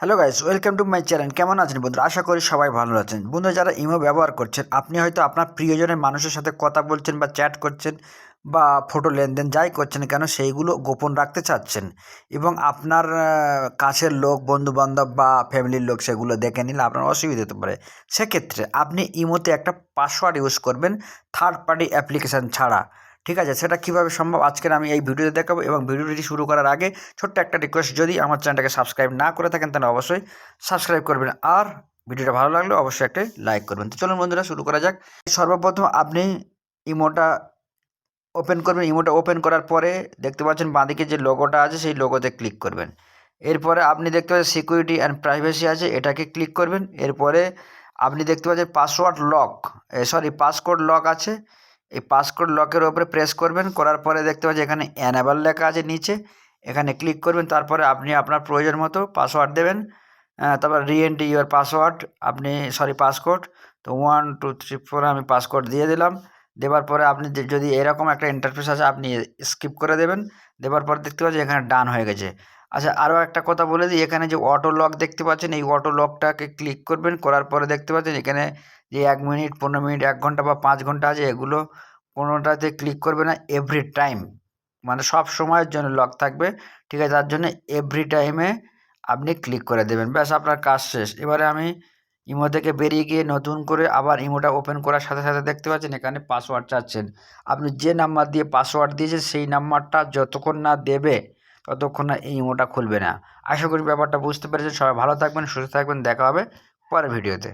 Hello guys welcome to my channel কেমন আছেন বন্ধুরা? আশা করি সবাই ভালো আছেন। বন্ধুরা, যারা ইমো ব্যবহার করছেন, আপনি হয়তো আপনার প্রিয়জনের মানুষের সাথে কথা বলছেন বা চ্যাট করছেন বা ফটো লেনদেন যাই করছেন কেন, সেইগুলো গোপন রাখতে চাচ্ছেন। এবং আপনার কাছের লোক, বন্ধুবান্ধব বা ফ্যামিলির লোক সেগুলো দেখে নিলে আপনার অসুবিধা হতে পারে। সেক্ষেত্রে আপনি ইমোতে একটা পাসওয়ার্ড ইউজ করবেন থার্ড পার্টি অ্যাপ্লিকেশান ছাড়া। ঠিক আছে? সেটা কীভাবে সম্ভব? আজকের আমি এই ভিডিওতে দেখাবো এবং ভিডিওটি শুরু করার আগে ছোট্ট একটা রিকোয়েস্ট যদি আমার চ্যানেলটাকে সাবস্ক্রাইব না করে থাকেন, তাহলে অবশ্যই সাবস্ক্রাইব করবেন। আর ভিডিওটা ভালো লাগলে অবশ্যই একটা লাইক করবেন। তো চলুন বন্ধুরা, শুরু করা যাক। সর্বপ্রথম আপনি ইমোটা ওপেন করবেন। ইমোটা ওপেন করার পরে দেখতে পাচ্ছেন বাঁদিকে যে লোগোটা আছে, সেই লোগোতে ক্লিক করবেন। এরপরে আপনি দেখতে পাচ্ছেন সিকিউরিটি অ্যান্ড প্রাইভেসি আছে, এটাকে ক্লিক করবেন। এরপরে আপনি দেখতে পাচ্ছেন password lock sorry passcode lock আছে। এই পাসকোড লকের ওপরে প্রেস করবেন, করার পরে দেখতে পাচ্ছেন এখানে অ্যানাবেল লেখা আছে নিচে। এখানে ক্লিক করবেন, তারপরে আপনি আপনার প্রয়োজন মতো পাসওয়ার্ড দেবেন। তারপর রিএন্ট্রি ইউর পাসওয়ার্ড আপনি সরি পাসকোড তো ওয়ান টু থ্রি ফোর আমি পাসকোড দিয়ে দিলাম। দেওয়ার পরে আপনি যদি এরকম একটা ইন্টারফেস আছে, আপনি স্কিপ করে দেবেন। দেওয়ার পর দেখতে পাচ্ছেন এখানে ডান হয়ে গেছে। আচ্ছা আরও একটা কথা বলে দিই। এখানে যে অটো লক দেখতে পাচ্ছেন, এই অটো লকটাকে ক্লিক করবেন, করার পরে দেখতে পাচ্ছেন এখানে যে এক মিনিট, পনেরো মিনিট, এক ঘণ্টা বা পাঁচ ঘণ্টা আছে, এগুলো কোনোটাতে ক্লিক করবে না এভরি টাইম মানে সব সময়ের জন্য লক থাকবে, ঠিক আছে? তার জন্য এভরি টাইমে আপনি ক্লিক করে দেবেন। ব্যাস, আপনার কাজ শেষ। এবারে আমি ইমো থেকে বেরিয়ে গিয়ে নতুন করে আবার ইমোটা ওপেন করার সাথে সাথে দেখতে পাচ্ছেন এখানে পাসওয়ার্ড চাচ্ছেন। আপনি যে নাম্বার দিয়ে পাসওয়ার্ড দিয়েছেন, সেই নাম্বারটা যতক্ষণ না দেবে ততক্ষণ না এই ইমোটা খুলবে না। আশা করি ব্যাপারটা বুঝতে পেরেছেন। সবাই ভালো থাকবেন, সুস্থ থাকবেন। দেখা হবে পরের ভিডিওতে।